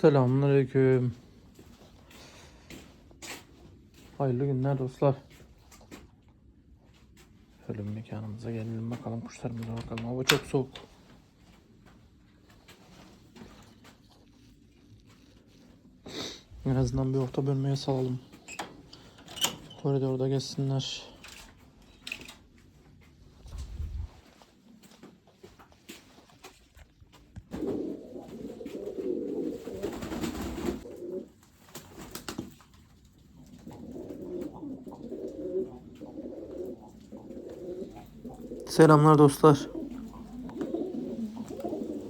Selamünaleyküm. Hayırlı günler dostlar. Şöyle mekanımıza gelelim bakalım kuşlarımıza bakalım. Hava çok soğuk. En azından bir orta bölmeye salalım. Koridorda geçsinler. Selamlar dostlar.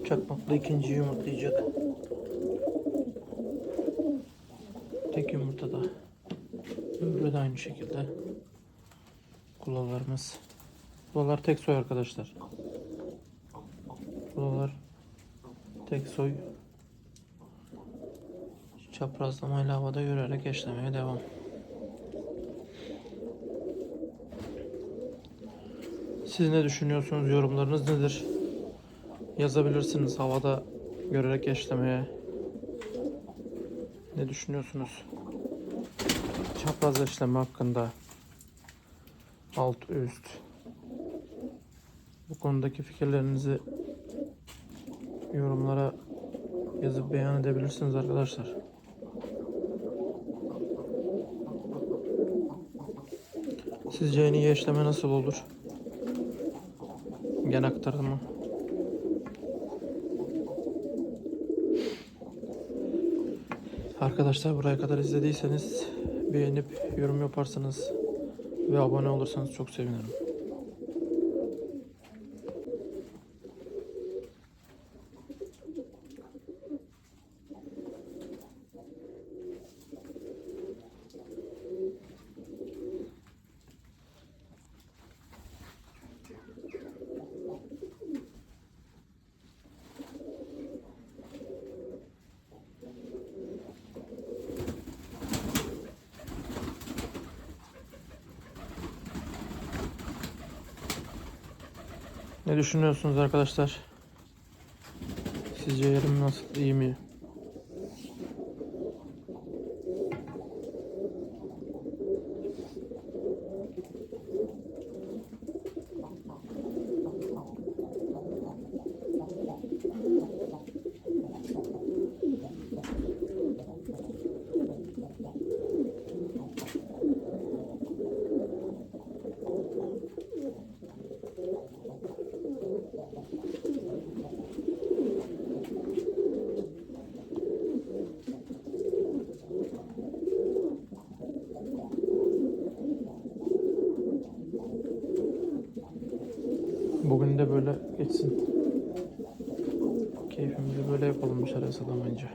Çakmakla ikinci yumurtlayacak. Tek yumurtada. Öbürü de aynı şekilde. Kulalarımız. Kulalar tek soy arkadaşlar. Kulalar tek soy. Çaprazlamayla havada yürüyerek eşlemeye devam. Siz ne düşünüyorsunuz? Yorumlarınız nedir? Yazabilirsiniz havada görerek eşlemeye. Ne düşünüyorsunuz? Çapraz eşleme hakkında. Alt üst. Bu konudaki fikirlerinizi yorumlara yazıp beyan edebilirsiniz arkadaşlar. Sizce en iyi eşleme nasıl olur? Gen aktarımı. Arkadaşlar buraya kadar izlediyseniz beğenip yorum yaparsanız ve abone olursanız çok sevinirim. Ne düşünüyorsunuz arkadaşlar? Sizce yerim nasıl? iyi mi? Bugün de böyle geçsin. Keyfimizi böyle yapalım dışarıya salamayınca.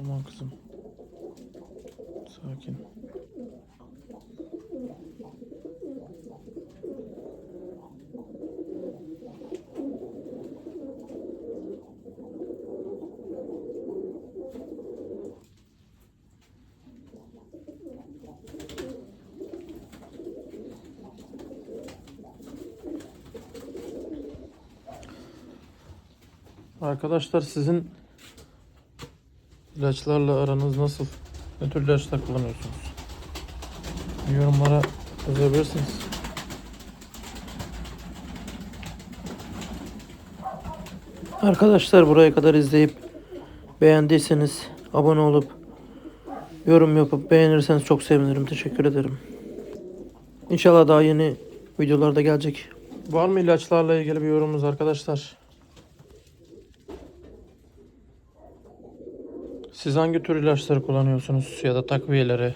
Aman kızım. Sakin. Arkadaşlar sizin ilaçlarla aranız nasıl? Ne tür ilaçlar kullanıyorsunuz? Yorumlara yazabilirsiniz. Arkadaşlar buraya kadar izleyip beğendiyseniz abone olup yorum yapıp beğenirseniz çok sevinirim. Teşekkür ederim. İnşallah daha yeni videolarda gelecek. Var mı ilaçlarla ilgili bir yorumunuz arkadaşlar? Siz hangi tür ilaçları kullanıyorsunuz ya da takviyeleri?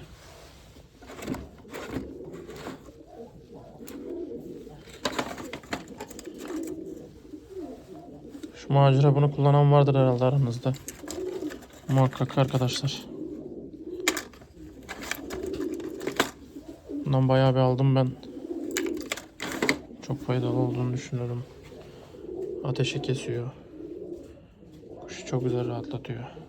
Şu macera bunu kullanan vardır herhalde aranızda. Muhakkak arkadaşlar. Bundan bayağı bir aldım ben. Çok faydalı olduğunu düşünüyorum. Ateşi kesiyor. Kuşu çok güzel rahatlatıyor.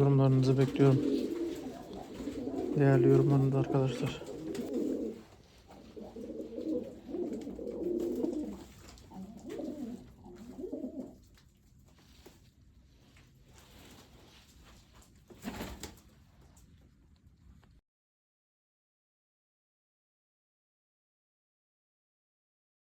Yorumlarınızı bekliyorum. Değerli yorumlarınız arkadaşlar.